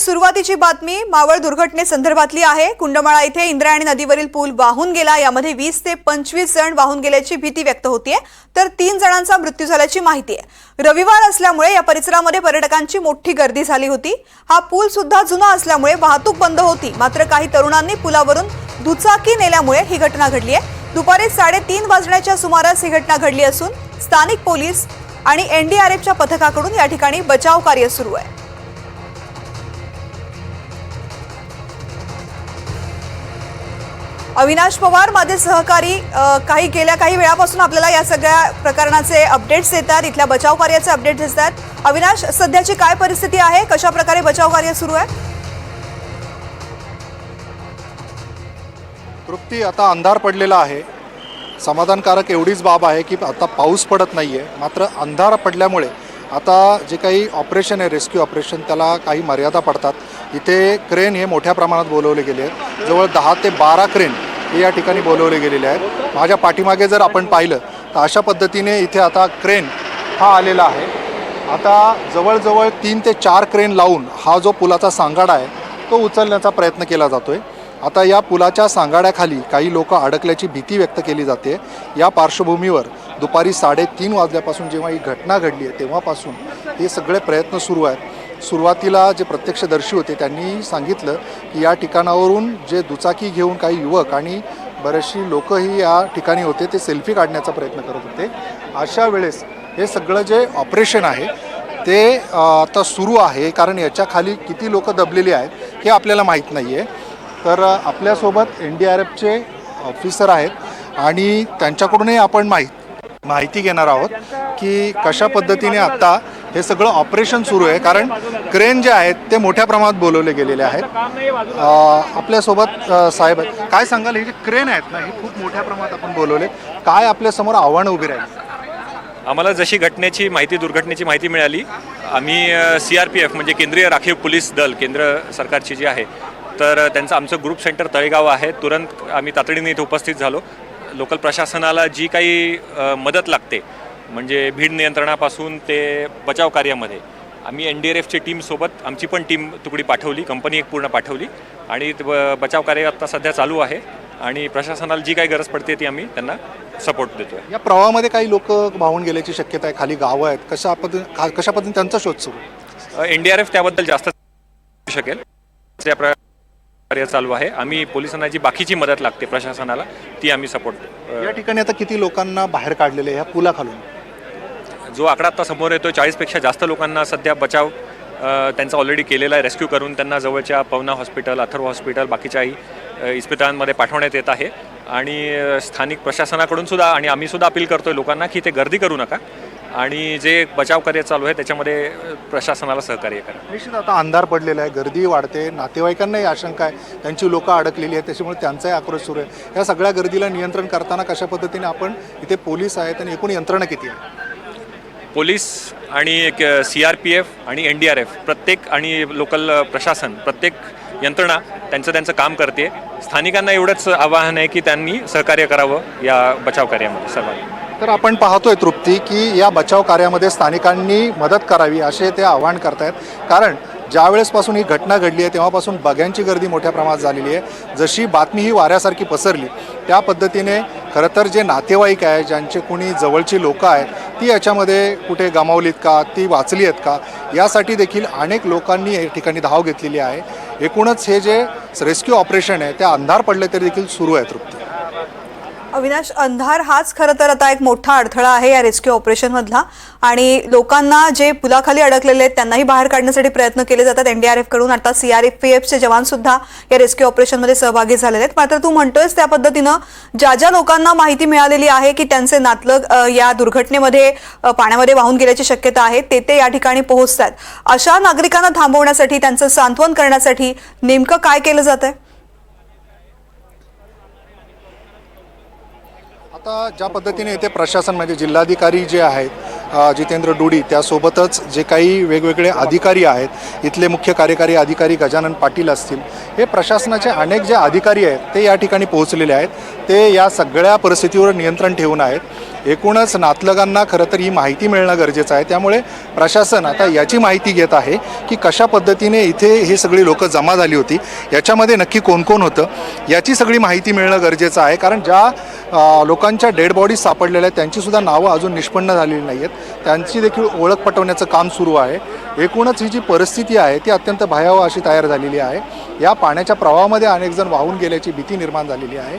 सुरुवातीची बातमी मावळ दुर्घटनेसंदर्भातली आहे. कुंडमाळा इथे इंद्रायणी नदीवरील पूल वाहून गेला. यामध्ये वीस ते पंचवीस जण वाहून गेल्याची भीती व्यक्त होतीये. तर तीन जणांचा मृत्यू झाल्याची माहिती आहे. रविवार असल्यामुळे या परिसरामध्ये पर्यटकांची मोठी गर्दी झाली होती. हा पूल सुद्धा जुना असल्यामुळे वाहतूक बंद होती. मात्र काही तरुणांनी पुलावरून दुचाकी नेल्यामुळे ही घटना घडली आहे. दुपारी साडेतीन वाजण्याच्या सुमारास ही घटना घडली असून स्थानिक पोलीस आणि एनडीआरएफच्या पथकाकडून या ठिकाणी बचाव कार्य सुरू आहे. अविनाश पवार माझे सहकारी काही गेल्या काही वेळापासून आपल्याला या सगळ्या प्रकरणाचे अपडेट्स येतात इथल्या बचाव कार्याचे अपडेट्स येतात अविनाश सध्याची काय परिस्थिती आहे? कशा प्रकारे बचाव कार्य सुरू आहे? तृप्ती आता अंधार पडलेला आहे. समाधानकारक एवढीच बाब आहे की आता पाऊस पडत नाही आहे मात्र अंधार पडल्यामुळे आता जे काही ऑपरेशन आहे रेस्क्यू ऑपरेशन त्याला काही मर्यादा पडतात. इथे क्रेन हे मोठ्या प्रमाणात बोलवले गेले आहेत. जवळ दहा ते बारा क्रेन हे या ठिकाणी बोलवले गेलेले आहेत. माझ्या पाठीमागे जर आपण पाहिलं तर अशा पद्धतीने इथे आता क्रेन हा आलेला आहे. आता जवळजवळ तीन ते चार क्रेन लावून हा जो पुलाचा सांगाडा आहे तो उचलण्याचा प्रयत्न केला जातो आहे आता या पुलाच्या सांगाड्याखाली काही लोक अडकल्याची भीती व्यक्त केली जाते. या पार्श्वभूमीवर दुपारी साडेतीन वाजल्यापासून जेव्हा ही घटना घडली आहे तेव्हापासून हे सगळे प्रयत्न सुरू आहेत. सुरुवातीला जे प्रत्यक्षदर्शी होते त्यांनी सांगितलं की या ठिकाणावरून जे दुचाकी घेऊन काही युवक आणि बरेचशी लोकही या ठिकाणी होते ते सेल्फी काढण्याचा प्रयत्न करत होते. अशा वेळेस हे सगळं जे ऑपरेशन आहे ते आता सुरू आहे. कारण याच्या खाली किती लोक दबलेली आहेत हे आपल्याला माहीत नाही आहे तर आपल्यासोबत एन डी आर एफचे ऑफिसर आहेत आणि त्यांच्याकडूनही आपण माहीत माहिती घेणार आहोत की कशा पद्धतीने आत्ता हे सगळं ऑपरेशन सुरू आहे. कारण क्रेन जे आहेत ते मोठ्या प्रमाणात बोलवले गेलेले आहेत. आपल्यासोबत साहेब काय सांगाल हे जे क्रेन आहेत ना हे खूप मोठ्या प्रमाणात आपण बोलवले. काय आपल्यासमोर आव्हानं उभी राहील? आम्हाला जशी घटनेची माहिती दुर्घटनेची माहिती मिळाली आम्ही सी आर पी एफ म्हणजे केंद्रीय राखीव पोलीस दल केंद्र सरकारची जी आहे तर त्यांचं आमचं ग्रुप सेंटर तळेगाव आहे. तुरंत आम्ही तातडीने इथे उपस्थित झालो. लोकल प्रशासनाला जी काही मदत लागते म्हणजे भीड नियंत्रणापासून ते बचाव कार्यामध्ये आम्ही एन डी आर एफची टीमसोबत आमची पण टीम तुकडी पाठवली कंपनी एक पूर्ण पाठवली आणि बचाव कार्य आत्ता सध्या चालू आहे आणि प्रशासनाला जी काही गरज पडते ती आम्ही त्यांना सपोर्ट देतो या प्रवाहामध्ये काही लोक वाहून गेल्याची शक्यता आहे खाली गावं आहेत. कशा पद्धती कशा पद्धतीने त्यांचा शोध सुरू? एन डी आर एफ त्याबद्दल जास्त शकेल. त्या प्रकारे चालू आहे. आम्ही पोलिसांना जी बाकीची मदत लागते प्रशासनाला ती आम्ही सपोर्ट या ठिकाणी आता किती लोकांना बाहेर काढलेले आहे? ह्या पुलाखालून. जो आकडा आता समोर येतो चाळीसपेक्षा जास्त लोकांना सध्या बचाव त्यांचा ऑलरेडी केलेला आहे. रेस्क्यू करून त्यांना जवळच्या पवना हॉस्पिटल अथर्व हॉस्पिटल बाकीच्याही इस्पितळांमध्ये पाठवण्यात येत आहे. आणि स्थानिक प्रशासनाकडून सुद्धा आणि आम्ही सुद्धा अपील करतोय लोकांना की ते गर्दी करू नका. आणि जे बचाव कार्य चालू आहे त्याच्यामध्ये प्रशासनाला सहकार्य करा. निश्चित आता अंधार पडलेला आहे गर्दी वाढते नातेवाईकांनाही आशंका आहे त्यांची लोकं अडकलेली आहेत त्याच्यामुळे त्यांचाही आक्रोश सुरू आहे. या सगळ्या गर्दीला नियंत्रण करताना कशा पद्धतीने आपण इथे पोलीस आहेत आणि एकूण यंत्रणा किती आहे? पोलीस आणि सी आर पी एफ आणि एन डी आर एफ प्रत्येक आणि लोकल प्रशासन प्रत्येक यंत्रणा त्यांचं त्यांचं काम करते. स्थानिकांना एवढंच आवाहन आहे की त्यांनी सहकार्य करावं या बचाव कार्यामध्ये सर्वांनी तर आपण पाहतोय तृप्ती की या बचाव कार्यामध्ये स्थानिकांनी मदत करावी असे ते आवाहन करतायत. कारण ज्यावेळेसपासून ही घटना घडली आहे तेव्हापासून बघ्यांची गर्दी मोठ्या प्रमाणात झालेली आहे. जशी बातमी ही वाऱ्यासारखी पसरली त्या पद्धतीने खरं तर जे नातेवाईक आहे ज्यांचे कुणी जवळची लोकं आहेत ती याच्यामध्ये कुठे गमावलीत का ती वाचली आहेत का यासाठी देखील अनेक लोकांनी या ठिकाणी धाव घेतलेली आहे. एकूणच हे जे रेस्क्यू ऑपरेशन आहे ते अंधार पडले तरी देखील सुरू आहे तृप्ती. अविनाश अंधार हाच खरं तर आता एक मोठा अडथळा आहे या रेस्क्यू ऑपरेशनमधला. आणि लोकांना जे पुलाखाली अडकलेले आहेत त्यांनाही बाहेर काढण्यासाठी प्रयत्न केले जातात. एनडीआरएफकडून आता सीआरपीएफचे जवान सुद्धा या रेस्क्यू ऑपरेशनमध्ये सहभागी झालेले आहेत. मात्र तू म्हणतोयस त्या पद्धतीनं ज्या ज्या लोकांना माहिती मिळालेली आहे की त्यांचे नातलग या दुर्घटनेमध्ये पाण्यामध्ये वाहून गेल्याची शक्यता आहे ते ते या ठिकाणी पोहोचतात अशा नागरिकांना थांबवण्यासाठी त्यांचं सांत्वन करण्यासाठी नेमकं काय केलं जात आहे आता ज्या पद्धतीने इथे प्रशासन म्हणजे जिल्हाधिकारी जे आहेत जितेंद्र डुडी त्यासोबतच जे काही वेगवेगळे अधिकारी आहेत इथले मुख्य कार्यकारी अधिकारी गजानन पाटील असतील हे प्रशासनाचे अनेक जे अधिकारी आहेत ते या ठिकाणी पोहोचलेले आहेत. ते या सगळ्या परिस्थितीवर नियंत्रण ठेवून आहेत. एकूणच नातलगांना खरं तर ही माहिती मिळणं गरजेचं आहे. त्यामुळे प्रशासन आता याची माहिती घेत आहे की कशा पद्धतीने इथे हे सगळी लोकं जमा झाली होती याच्यामध्ये नक्की कोण कोण होतं याची सगळी माहिती मिळणं गरजेचं आहे. कारण ज्या लोकांच्या डेड बॉडीज सापडलेल्या आहेत त्यांचीसुद्धा नावं अजून निष्पन्न झालेली नाही आहेत त्यांची देखील ओळख पटवण्याचं काम सुरू आहे. एकूणच ही जी परिस्थिती आहे ती अत्यंत भयावह अशी तयार झालेली आहे. या पाण्याच्या प्रवाहामध्ये अनेक जण वाहून गेल्याची भीती निर्माण झालेली आहे.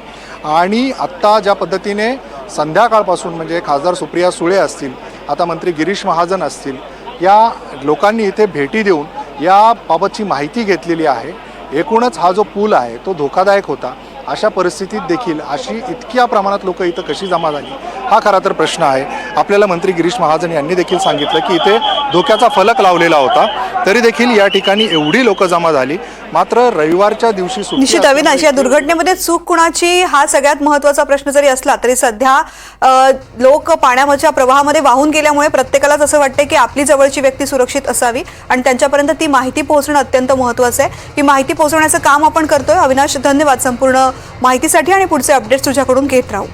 आणि आत्ता ज्या पद्धतीने संध्याकाळपासून म्हणजे खासदार सुप्रिया सुळे असतील आता मंत्री गिरीश महाजन असतील या लोकांनी इथे भेटी देऊन याबाबतची माहिती घेतलेली आहे. एकूणच हा जो पूल आहे तो धोकादायक होता. अशा परिस्थितीत देखील अशी इतक्या प्रमाणात लोक इथं कशी जमा झाली? हा खरा तर प्रश्न आहे. आपल्याला मंत्री गिरीश महाजन यांनी देखील सांगितलं की इथे धोक्याचा फलक लावलेला होता. तरी देखील या ठिकाणी एवढी लोक जमा झाली. मात्र रविवारच्या दिवशी निश्चित अविनाश या दुर्घटनेमध्ये चूक कुणाची? हा सगळ्यात महत्त्वाचा प्रश्न जरी असला तरी सध्या लोक पाण्याच्या प्रवाहामध्ये वाहून गेल्यामुळे प्रत्येकालाच असं वाटतं की आपली जवळची व्यक्ती सुरक्षित असावी आणि त्यांच्यापर्यंत ती माहिती पोहोचणं अत्यंत महत्वाचं आहे. ही माहिती पोहोचवण्याचं काम आपण करतोय. अविनाश धन्यवाद संपूर्ण माहितीसाठी आणि पुढचे अपडेट्स तुझ्याकडून घेत राहू.